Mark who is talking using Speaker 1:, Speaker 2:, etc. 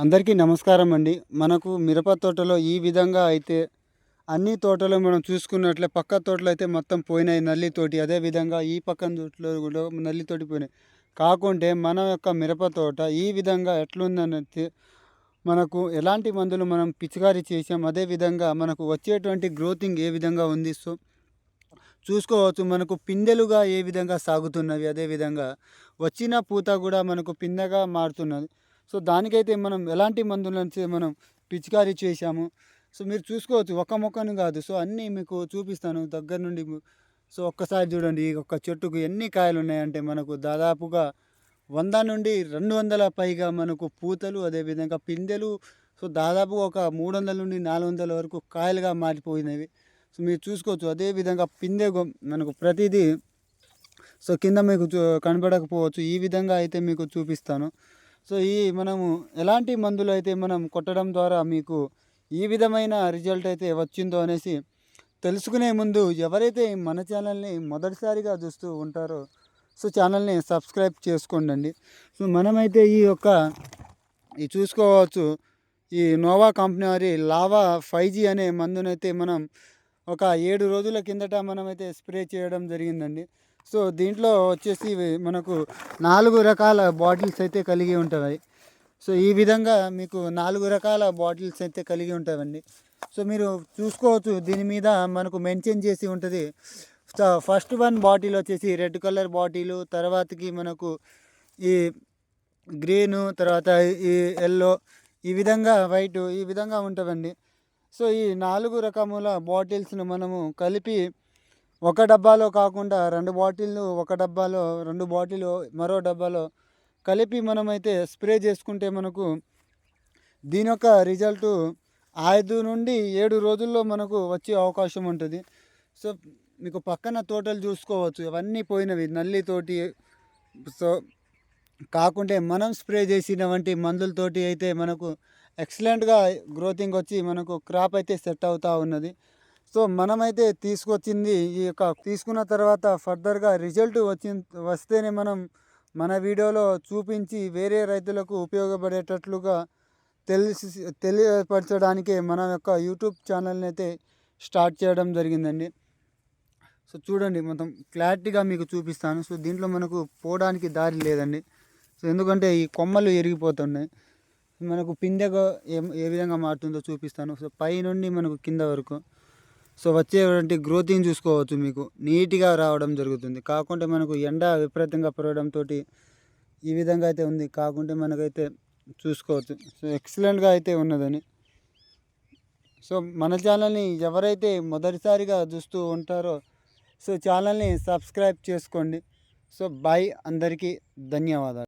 Speaker 1: అందరికీ నమస్కారం అండి. మనకు మిరప తోటలో ఈ విధంగా అయితే అన్ని తోటలు మనం చూసుకున్నట్లే పక్క తోటలో అయితే మొత్తం పోయినాయి నల్లితోటి అదేవిధంగా ఈ పక్కన తోటలో కూడా నల్లితోటి పోయినాయి. కాకుంటే మన యొక్క మిరప తోట ఈ విధంగా ఎట్లుందనైతే మనకు ఎలాంటి మందులు మనం పిచికారీ చేసాం అదేవిధంగా మనకు వచ్చేటువంటి గ్రోతింగ్ ఏ విధంగా ఉంది సో చూసుకోవచ్చు. మనకు పిందెలుగా ఏ విధంగా సాగుతున్నవి అదేవిధంగా వచ్చిన పూత కూడా మనకు పిందెగా మారుతున్నది. సో దానికైతే మనం ఎలాంటి మందులను మనం పిచికారీ చేశాము? సో మీరు చూసుకోవచ్చు ఒక మొక్కను కాదు. సో అన్నీ మీకు చూపిస్తాను దగ్గర నుండి. సో ఒక్కసారి చూడండి ఈ ఒక్క చెట్టుకు ఎన్ని కాయలు ఉన్నాయంటే మనకు దాదాపుగా వంద నుండి రెండు వందల పైగా మనకు పూతలు అదేవిధంగా పిందెలు సో దాదాపు ఒక మూడు వందల నుండి నాలుగు వందల వరకు కాయలుగా మారిపోయినవి. సో మీరు చూసుకోవచ్చు అదేవిధంగా పిందె మనకు ప్రతిదీ సో కింద మీకు కనపడకపోవచ్చు. ఈ విధంగా అయితే మీకు చూపిస్తాను. సో ఈ మనము ఎలాంటి మందులు అయితే మనం కొట్టడం ద్వారా మీకు ఈ విధమైన రిజల్ట్ అయితే వచ్చిందో అనేసి తెలుసుకునే ముందు ఎవరైతే మన ఛానల్ని మొదటిసారిగా చూస్తూ ఉంటారో సో ఛానల్ని సబ్స్క్రైబ్ చేసుకోండి సో మనమైతే ఈ యొక్క ఈ చూసుకోవచ్చు ఈ నోవా కంపెనీ వారి లావా ఫైవ్ జీ అనే మందునైతే మనం ఒక ఏడు రోజుల కిందట మనమైతే స్ప్రే చేయడం జరిగిందండి. సో దీంట్లో వచ్చేసి మనకు నాలుగు రకాల బాటిల్స్ అయితే కలిగి ఉంటాయి సో ఈ విధంగా మీకు నాలుగు రకాల బాటిల్స్ అయితే కలిగి ఉంటాయండి సో మీరు చూసుకోవచ్చు దీని మీద మనకు మెన్షన్ చేసి ఉంటుంది. ఫస్ట్ వన్ బాటిల్ వచ్చేసి రెడ్ కలర్ బాటిల్ తర్వాతకి మనకు ఈ గ్రీను తర్వాత ఈ ఎల్లో ఈ విధంగా వైట్ ఈ విధంగా ఉంటుందండి సో ఈ నాలుగు రకముల బాటిల్స్ను మనము కలిపి ఒక డబ్బాలో కాకుండా రెండు బాటిల్లు ఒక డబ్బాలో రెండు బాటిల్ మరో డబ్బాలో కలిపి మనమైతే స్ప్రే చేసుకుంటే మనకు దీని యొక్క రిజల్ట్ ఐదు నుండి ఏడు రోజుల్లో మనకు వచ్చే అవకాశం ఉంటుంది. సో మీకు పక్కన తోటలు చూసుకోవచ్చు. ఇవన్నీ పోయినవి. నల్లితోటి సో కాకుంటే మనం స్ప్రే చేసిన వంటి మందులతోటి అయితే మనకు ఎక్సలెంట్గా గ్రోతింగ్ వచ్చి మనకు క్రాప్ అయితే సెట్ అవుతూ ఉన్నది. సో మనమైతే తీసుకొచ్చింది ఈ యొక్క తీసుకున్న తర్వాత ఫర్దర్గా రిజల్ట్ వచ్చి వస్తేనే మనం మన వీడియోలో చూపించి వేరే రైతులకు ఉపయోగపడేటట్లుగా తెలిసి తెలియపరచడానికి మన యొక్క యూట్యూబ్ ఛానల్ని అయితే స్టార్ట్ చేయడం జరిగిందండి. సో చూడండి మొత్తం క్లారిటీగా మీకు చూపిస్తాను. సో దీంట్లో మనకు పోవడానికి దారి లేదండి. సో ఎందుకంటే ఈ కొమ్మలు ఎరిగిపోతున్నాయి. మనకు పిందెగా ఏ ఏ విధంగా మారుతుందో చూపిస్తాను. సో పై నుండి మనకు కింద వరకు సో వచ్చేటువంటి గ్రోతింగ్ చూసుకోవచ్చు మీకు. నీట్గా రావడం జరుగుతుంది. కాకుంటే మనకు ఎండ విపరీతంగా పెరగడంతో ఈ విధంగా అయితే ఉంది. కాకుంటే మనకైతే చూసుకోవచ్చు. సో ఎక్సలెంట్గా అయితే ఉన్నదని. సో మన ఛానల్ని ఎవరైతే మొదటిసారిగా చూస్తూ ఉంటారో సో ఛానల్ని సబ్స్క్రైబ్ చేసుకోండి. సో బాయ్ అందరికీ ధన్యవాదాలు.